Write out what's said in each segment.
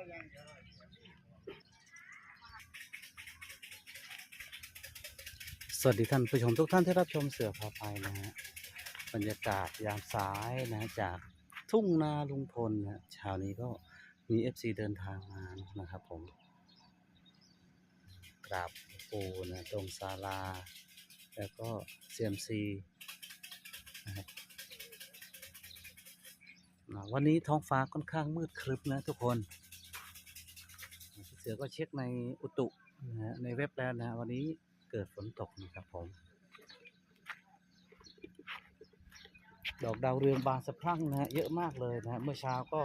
สวัสดีท่านผู้ชมทุกท่านที่รับชมเสือพาไปนะฮะบรรยากาศยามสายนะจากทุ่งนาลุงพลนะเช้านี้ก็มี FC เดินทางมานะครับผมกราบปูนะตรงศาลา แล้วก็เซียมซีนะครับวันนี้ท้องฟ้าค่อนข้างมืดครึ้มนะทุกคน สือก็เช็คในอุตุนะฮะในเว็บแล้วนะวันนี้เกิดฝนตกนะครับผม ดอกดาวเรืองบานสะพรั่งนะฮะเยอะมากเลยนะฮะเมื่อเช้าก็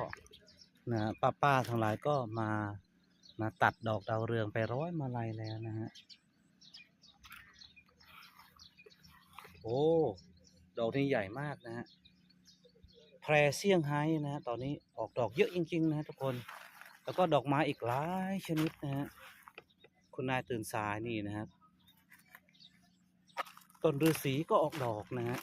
นะป้าป้าๆทั้งหลายก็มามาตัดดอกดาวเรืองไปร้อยมาลัยแล้วนะฮะโอ้ดอกนี้ใหญ่มากนะฮะแพรเซี่ยงไฮ้นะฮะตอนนี้ออกดอกเยอะจริงๆนะฮะทุกคน แล้วก็ดอกไม้อีกหลายชนิดนะฮะคุณนายตื่นสายนี่นะครับต้นฤาษีก็ออกดอกนะฮะ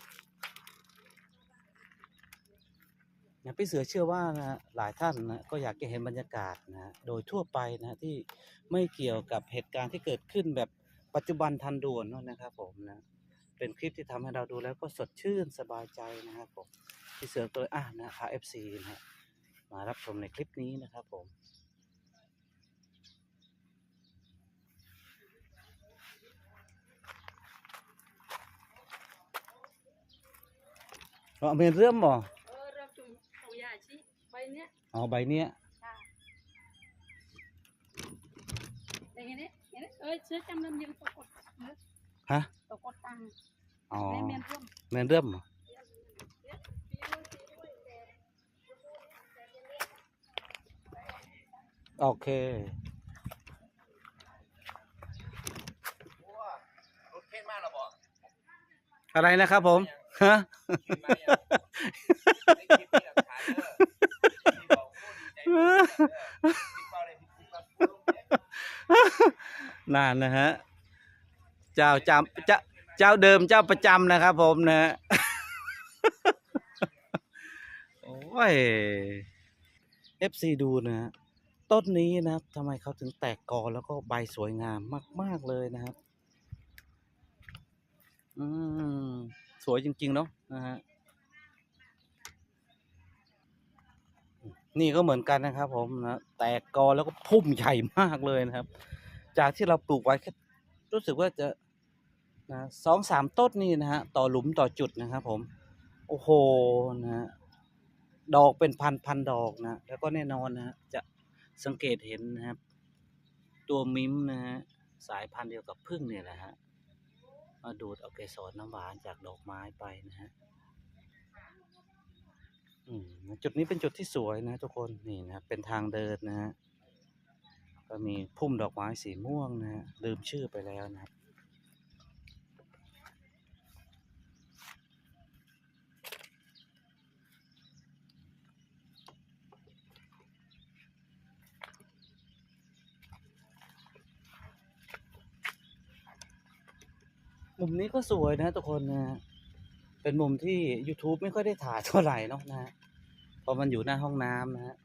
นะพี่เสือเชื่อว่านะหลายท่านนะก็อยากจะเห็นบรรยากาศนะโดยทั่วไปนะที่ไม่เกี่ยวกับเหตุการณ์ที่เกิดขึ้นแบบปัจจุบันทันด่วนนั่นนะครับผมนะเป็นคลิปที่ทำให้เราดูแล้วก็สดชื่นสบายใจนะครับผมพี่เสือตัวอะนะพาเอฟซีนะฮะมารับชมในคลิปนี้นะครับผม เอาเมนเรื่อมบ่เออเราจุ่มของยาชิใบเนี้ยเอาใบเนี้ยค่ะอย่างนี้อย่างนี้เอ้ยซื้อจำนำยังตกกดเนอะฮะตกกดตังค์อ๋อในเมียนร่วมเมนเรื่อมเหรอโอเครถเข็นมาแล้วบอกอะไรนะครับผม ฮะเข็นมาเนี่ยในคลิปมีหลักฐานเด้อที่บอกโอ้ดีใจเด้อพี่เป้าเลยพี่เป้าพูดลงเนี่ยนานนะฮะ เจ้าจำเจ้าเจ้าเดิมเจ้าประจำนะครับผมนะฮะโอ้ย FC ดูนะฮะต้นนี้นะครับทำไมเขาถึงแตกกอแล้วก็ใบสวยงามมาก ๆ เลยนะครับ อืม สวยจริง ๆ เนาะนะฮะนี่ก็เหมือนกันนะครับ ผมนะแตกกอแล้วก็พุ่มใหญ่มากเลยนะครับ จากที่เราปลูกไว้แค่รู้สึกว่าจะนะสองสามต้นนี่นะฮะต่อหลุมต่อจุดนะครับผมโอ้โหนะฮะดอกเป็นพันพันดอกนะแล้วก็แน่นอนนะฮะจะสังเกตเห็นนะครับ ตัวมิมนะฮะสายพันธุ์เดียวกับพึ่งเนี่ยแหละฮะ ดูดเอาเกสรน้ำหวานจากดอกไม้ไปนะฮะอืมจุดนี้เป็นจุดที่สวยนะทุกคนนี่นะเป็นทางเดินนะฮะก็มีพุ่มดอกไม้สีม่วงนะฮะลืมชื่อไปแล้วนะครับ มุมนี้ก็สวยนะทุกคนนะ เป็นมุมที่ YouTube ไม่ค่อยได้ถ่ายเท่าไหร่นะนะฮะเพราะมันอยู่หน้าห้องน้ำนะฮะ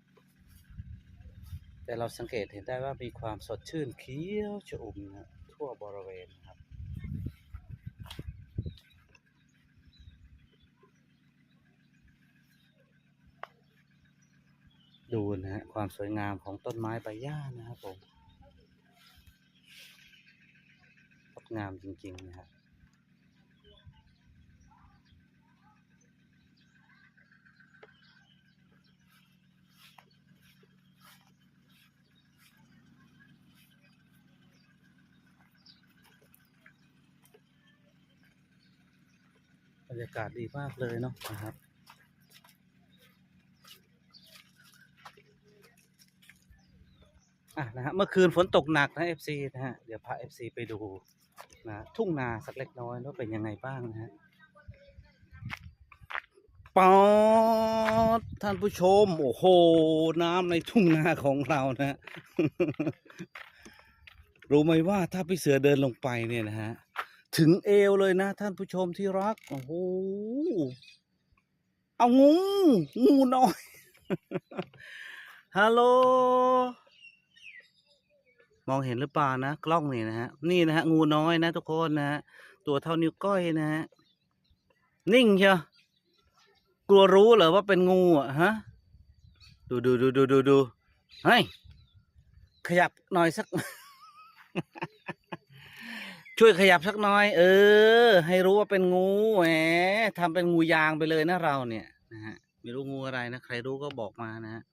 แต่เราสังเกตเห็นได้ว่ามีความสดชื่นเขียวชอุ่มนะทั่วบริเวณครับดูนะฮะความสวยงามของต้นไม้ใบหญ้านะครับผมงดงามจริง ๆ นะครับ รยากาศดีมากเลยเนาะนะครับอะนะฮะเมื่อคืนฝนตกหนักนะ FC นะฮะเดี๋ยวพา FC ไปดูนะทุ่งนาสักเล็กน้อยว่าเป็นยังไงบ้างนะฮะปอดท่านผู้ชม โอ้โห น้ำในทุ่งนาของเรานะ รู้ไหมว่าถ้าพี่เสือเดินลงไปเนี่ยนะฮะ ถึงเอวเลยนะท่านผู้ชมที่รัก โอ้โห เอางู งูน้อย ฮัลโหล มองเห็นหรือเปล่านะ กล้องนี่นะฮะ นี่นะฮะ งูน้อยนะทุกคนนะฮะ ตัวเท่านิ้วก้อยนะฮะ นิ่งเชียวกลัวรู้เหรอว่าเป็นงูอะฮะ ดูดูดูดูดูดูเฮ้ย ขยับหน่อยสัก ช่วยขยับสักน่อย เออ ให้รู้ว่าเป็นงูแหมทำเป็นงูยางไปเลยนะเราเนี่ยนะฮะไม่รู้งูอะไรนะใครรู้ก็บอกมานะฮะ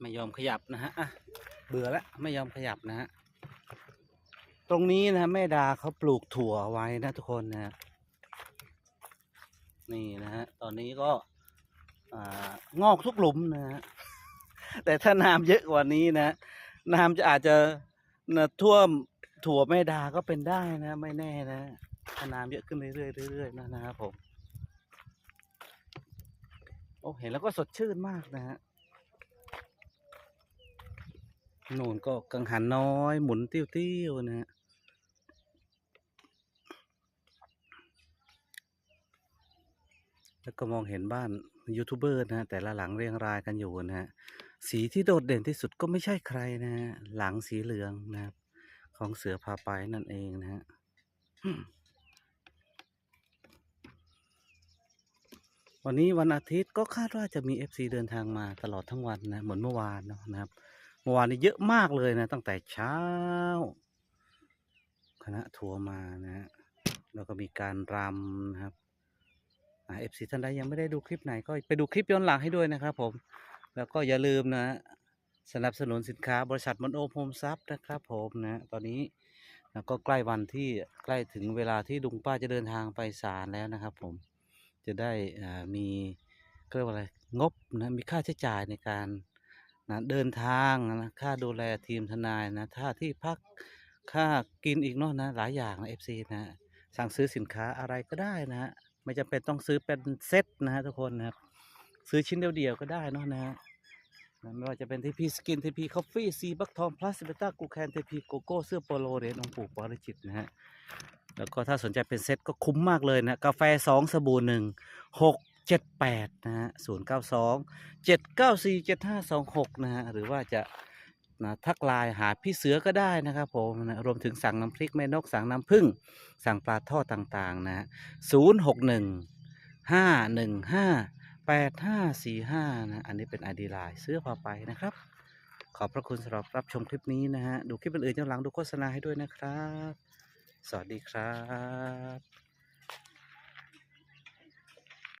ไม่ยอมขยับนะฮะเบื่อแล้วไม่ยอมขยับนะฮะ ตรงนี้นะแม่ดาเขาปลูกถั่วไว้นะทุกคนนะฮะนี่นะฮะตอนนี้ก็องอกทุกหลุมนะฮะแต่ถ้าน้ำเยอะกว่านี้นะน้ำจะอาจจะนะท่วมถั่วแม่ดาก็เป็นได้นะ ไม่แน่นะถ้าน้ำเยอะขึ้นเรื่อยๆเรื่อยๆนะนะครับผมโอ้เห็นแล้วก็สดชื่นมากนะฮะโน่นก็กังหันน้อยหมุนติ้วๆนะฮะ แล้วก็มองเห็นบ้านยูทูบเบอร์นะฮะแต่ละหลังเรียงรายกันอยู่นะฮะสีที่โดดเด่นที่สุดก็ไม่ใช่ใครนะฮะหลังสีเหลืองนะครับ ของเสือพาไปนั่นเองนะฮะวันนี้วันอาทิตย์ก็คาดว่าจะมี FC เดินทางมาตลอดทั้งวันนะเหมือนเมื่อวานเนาะนะครับเมื่อวานนี้เยอะมากเลยนะ ตั้งแต่เช้า คณะทัวร์มานะฮะแล้วก็มีการรำนะครับ เอฟซีท่านใดยังไม่ได้ดูคลิปไหนก็ไปดูคลิปย้อนหลังให้ด้วยนะครับผม แล้วก็อย่าลืมนะ สนับสนุนสินค้าบริษัทมอนโอมโฮมซับนะครับผมนะตอนนี้นะก็ใกล้วันที่ใกล้ถึงเวลาที่ลุงป้าจะเดินทางไปศาลแล้วนะครับผมจะได้มีก็เรียกว่าอะไรงบนะมีค่าใช้จ่ายในการนะเดินทางนะค่าดูแลทีมทนายนะค่าที่พักค่ากินอีกเนาะนะหลายอย่างนะเอฟซีนะสั่งซื้อสินค้าอะไรก็ได้นะฮะ ไม่จำเป็นต้องซื้อเป็นเซตนะฮะทุกคนนะครับ ซื้อชิ้นเดียวๆก็ได้นะนะฮะไม่ว่าจะเป็นทีพีสกินทีพีคอฟฟี่ซีบักทองพลัสเบต้ากูแคนทีพีโกโก้เสื้อโปโลเรียญองปู่ปาริจิตนะฮะแล้วก็ถ้าสนใจเป็นเซตก็คุ้มมากเลยนะกาแฟสองสบู่หนึ่งหกเจ็ดแปดนะฮะศูนย์เก้าสองเจ็ดเก้าสี่เจ็ดห้าสองหกนะฮะหรือว่าจะ นะทักไลน์หาพี่เสือก็ได้นะครับผมนะรวมถึงสั่งน้ำพริกแม่นกสั่งน้ำผึ้งสั่งปลาทอดต่างๆนะศูนย์หกหนึ่งห้าหนึ่งห้าแปดห้าสี่ห้านะอันนี้เป็นไอดีไลน์เสื้อพาไปนะครับ ขอบพระคุณสำหรับรับชมคลิปนี้นะฮะดูคลิปอื่นๆย้อนหลังดูโฆษณาให้ด้วยนะครับ สวัสดีครับ